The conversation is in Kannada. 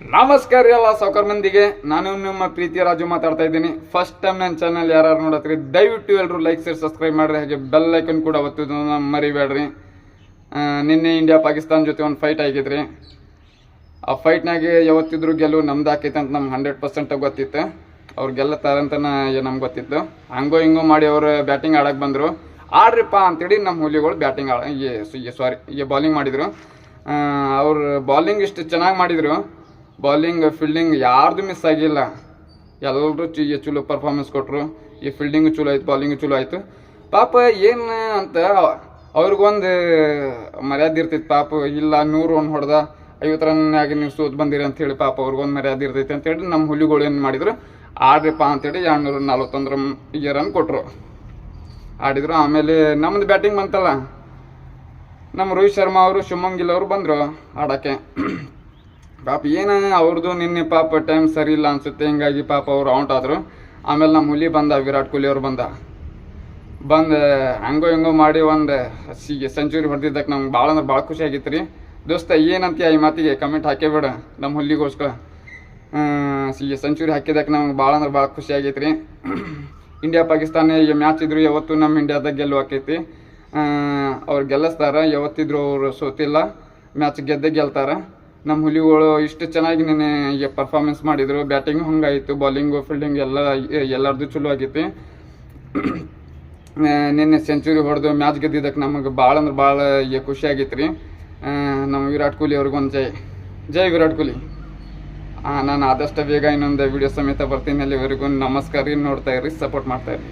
ನಮಸ್ಕಾರ ಎಲ್ಲ ಸೌಕರ್ ಮಂದಿಗೆ ನಾನು ನಿಮ್ಮ ಪ್ರೀತಿ ರಾಜು ಮಾತಾಡ್ತಾ ಇದ್ದೀನಿ. ಫಸ್ಟ್ ಟೈಮ್ ನನ್ನ ಚಾನಲ್ ಯಾರು ನೋಡತ್ರಿ ದಯವಿಟ್ಟು ಎಲ್ಲರೂ ಲೈಕ್ ಶೇರ್ ಸಬ್ಸ್ಕ್ರೈಬ್ ಮಾಡ್ರಿ. ಹಾಗೆ ಬೆಲ್ ಐಕನ್ ಕೂಡ ಒತ್ತೋದನ್ನ ಮರಿಬೇಡ್ರಿ. ನಿನ್ನೆ ಇಂಡಿಯಾ ಪಾಕಿಸ್ತಾನ ಜೊತೆ ಒಂದು ಫೈಟ್ ಆಗಿದ್ರಿ. ಆ ಫೈಟ್ನಾಗೆ ಯಾವತ್ತಿದ್ರು ಗೆಲುವು ನಮ್ದು ಆಕೈತೆ ಅಂತ ನಮ್ಗೆ ಹಂಡ್ರೆಡ್ ಪರ್ಸೆಂಟ್ ಗೊತ್ತಿತ್ತು. ಅವ್ರು ಗೆಲ್ಲತ್ತಾರೆ ಅಂತ ನಮ್ಗೆ ಗೊತ್ತಿತ್ತು. ಹಂಗೋ ಹಿಂಗೋ ಮಾಡಿ ಅವರು ಬ್ಯಾಟಿಂಗ್ ಆಡಕ್ಕೆ ಬಂದರು. ಆಡ್ರಿಪ್ಪ ಅಂತೇಳಿ ನಮ್ಮ ಹುಲಿಗಳು ಬ್ಯಾಟಿಂಗ್ ಆಡ ಸಾರಿ ಬಾಲಿಂಗ್ ಮಾಡಿದರು. ಅವ್ರು ಬಾಲಿಂಗ್ ಇಷ್ಟು ಚೆನ್ನಾಗಿ ಮಾಡಿದರು. ಬಾಲಿಂಗ್ ಫೀಲ್ಡಿಂಗ್ ಯಾರ್ದು ಮಿಸ್ ಆಗಿಲ್ಲ. ಎಲ್ಲರೂ ಚಿ ಚಲೋ ಪರ್ಫಾರ್ಮೆನ್ಸ್ ಕೊಟ್ಟರು ಈ ಫೀಲ್ಡಿಂಗು ಚಲೋ ಆಯ್ತು ಬಾಲಿಂಗು ಚಲೋ ಆಯಿತು. ಪಾಪ ಏನು ಅಂತ ಅವ್ರಿಗೊಂದು ಮರ್ಯಾದೆ ಇರ್ತೈತಿ. ಪಾಪ ಇಲ್ಲ, ನೂರು ರನ್ ಹೊಡೆದ, ಐವತ್ತು ರನ್ನಾಗಿ ನೀವು ಸೋತ್ ಬಂದಿರಿ ಅಂತೇಳಿ ಪಾಪ ಅವ್ರಿಗೊಂದು ಮರ್ಯಾದೆ ಇರ್ತೈತಿ ಅಂತೇಳಿ ನಮ್ಮ ಹುಲಿಗಳು ಏನು ಮಾಡಿದರು, ಆಡ್ರಿಪ್ಪ ಅಂತೇಳಿ ಎರಡ್ನೂರ ನಲ್ವತ್ತೊಂದರ ರನ್ ಕೊಟ್ಟರು ಆಡಿದ್ರು. ಆಮೇಲೆ ನಮ್ಮದು ಬ್ಯಾಟಿಂಗ್ ಬಂತಲ್ಲ. ನಮ್ಮ ರೋಹಿತ್ ಶರ್ಮಾ ಅವರು, ಶಿವಮೊಗ್ಗಿಲ್ ಅವರು ಬಂದರು ಆಡೋಕ್ಕೆ. ಪಾಪ ಏನ ಅವ್ರದ್ದು ನಿನ್ನೆ ಪಾಪ ಟೈಮ್ ಸರಿ ಇಲ್ಲ ಅನ್ಸುತ್ತೆ, ಹಿಂಗಾಗಿ ಪಾಪ ಅವ್ರು ಔಟ್ ಆದರು. ಆಮೇಲೆ ನಮ್ಮ ಹುಲಿ ಬಂದ, ವಿರಾಟ್ ಕೊಹ್ಲಿ ಅವ್ರು ಬಂದ. ಬಂದು, ಹಂಗೋ ಹಿಂಗೋ ಮಾಡಿ ಒಂದು ಸಿಗೆ ಸೆಂಚುರಿ ಹೊಡೆದಿದ್ದಕ್ಕೆ ನಮ್ಗೆ ಭಾಳ ಅಂದ್ರೆ ಭಾಳ ಖುಷಿ ಆಗಿತ್ತು ರೀ ದೋಸ್ತ, ಏನಂತೀಯ ಈ ಮಾತಿಗೆ? ಕಮೆಂಟ್ ಹಾಕೇಬೇಡ ನಮ್ಮ ಹುಲ್ಲಿಗೋಸ್ಕರ ಸಿಗೆ ಸೆಂಚುರಿ ಹಾಕಿದ್ದಕ್ಕೆ ನಮ್ಗೆ ಭಾಳ ಅಂದ್ರೆ ಭಾಳ ಖುಷಿ ಆಗೈತೆ ರೀ ಇಂಡಿಯಾ ಪಾಕಿಸ್ತಾನ ಈಗ ಮ್ಯಾಚ್ ಇದ್ರು, ಯಾವತ್ತು ನಮ್ಮ ಇಂಡಿಯಾದಾಗ ಗೆಲ್ಲು ಆಕೈತಿ. ಅವ್ರು ಗೆಲ್ಲಿಸ್ತಾರೆ ಯಾವತ್ತಿದ್ರು ಅವರು ಸೋತಿಲ್ಲ ಮ್ಯಾಚ್ ಗೆದ್ದೇ ಗೆಲ್ತಾರ. ನಮ್ಮ ಹುಲಿಗಳು ಇಷ್ಟು ಚೆನ್ನಾಗಿ ನೆನೆ ಪರ್ಫಾರ್ಮೆನ್ಸ್ ಮಾಡಿದ್ರು. ಬ್ಯಾಟಿಂಗ್ ಹಂಗಾಯಿತು ಬಾಲಿಂಗು ಫೀಲ್ಡಿಂಗ್ ಎಲ್ಲ ಎಲ್ಲರದು ಚಲೋ ಆಗೈತಿ. ನಿನ್ನೆ ಸೆಂಚುರಿ ಹೊಡೆದು ಮ್ಯಾಚ್ ಗೆದ್ದಿದ್ದಕ್ಕೆ ನಮಗೆ ಭಾಳ ಅಂದ್ರೆ ಭಾಳ ಖುಷಿ ಆಗೈತೆ ರೀ ನಮ್ಮ ವಿರಾಟ್ ಕೊಹ್ಲಿ ಅವ್ರಿಗೊಂದು ಜೈ. ಜೈ ವಿರಾಟ್ ಕೊಹ್ಲಿ. ನಾನು ಆದಷ್ಟು ಬೇಗ ಇನ್ನೊಂದು ವಿಡಿಯೋ ಸಮೇತ ಬರ್ತೀನಿ. ಅಲ್ಲಿವರೆಗೂ ನಮಸ್ಕಾರ ರೀ, ನೋಡ್ತಾ ಇರಿ ಸಪೋರ್ಟ್ ಮಾಡ್ತಾ ಇರಿ